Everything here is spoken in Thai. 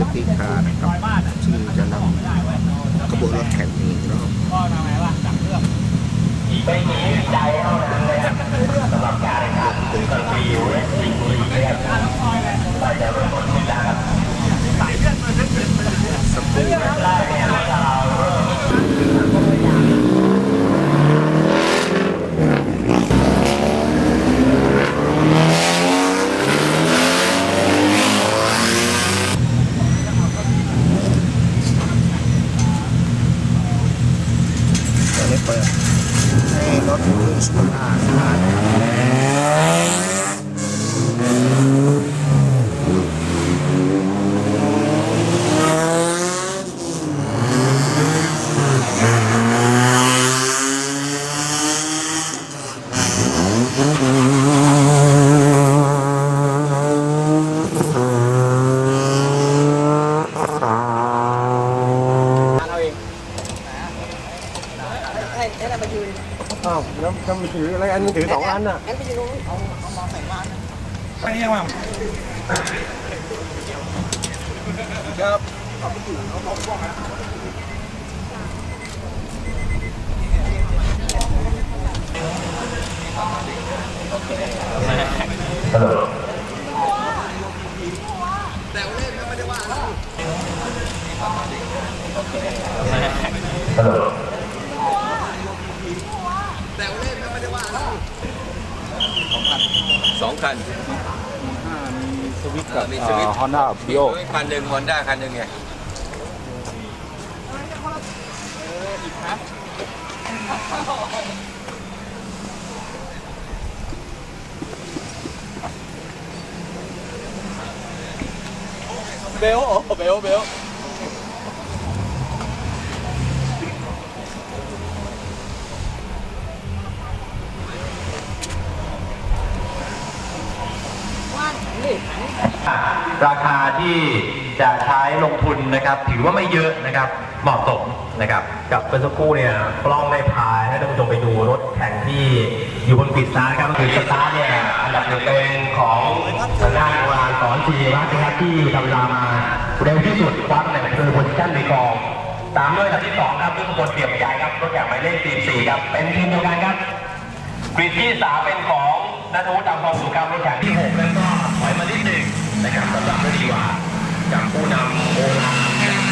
สติคาร์นะครับที่จะนำขบวนรถแข่งนี้รอบไงวะจับเรื่องไม่มีใจเท่านั้นเลยครับสำหรับการแข่งขันสปีดเรสซิ่งบุรีนะครับเราจะเริ่มต้นที่จาก สปีด ไล่เนี่ยเราเริ่ม ตอนนี้เปิด ให้รถขึ้นสู่อาสตาร์ทนะครับเราเองให้ให้เราไปยืน อ้าวแล้วทำไมถืออะไรอันนึงถือสองอันน่ะงั้นไปยืนตรงนู้นเอาเอามองใส่บ้านนะไปยังไงฮัลโหลฮัลโหล สองคันสวิตเออมีสวิตช์ฮอนด้ามีบิโอสวิตช์คันหนึ่งฮอนด้าคันหนึ่งไงเบลโอ้เบลเบล ราคาที่จะใช้ลงทุนนะครับ ถือว่าไม่เยอะนะครับ เหมาะสมนะครับกับเมื่อสักครู่เนี่ยกล้องได้พายให้ท่านผู้ชมไปดูรถแข่งที่อยู่บนกริดสตาร์ครับคือสตาร์เนี่ยอันดับหนึ่งเป็นของทางด้านโบราณสอนสีรัตน์นะครับที่ทำเวลามาเร็วที่สุดคว้าตำแหน่งคือโพซิชั่นในกองตามด้วยอันดับที่สองครับซึ่งขบวนเปี่ยมใจครับรถอย่างหมายเลข44ครับเป็นทีมเดียวกันครับกรีดที่สามเป็นของนัทวุฒิดำทองสุขครับรถแข่งที่หกนั้น มานิดหนึ่งนะครับสำหรับนโยบาจากผู้นำองค์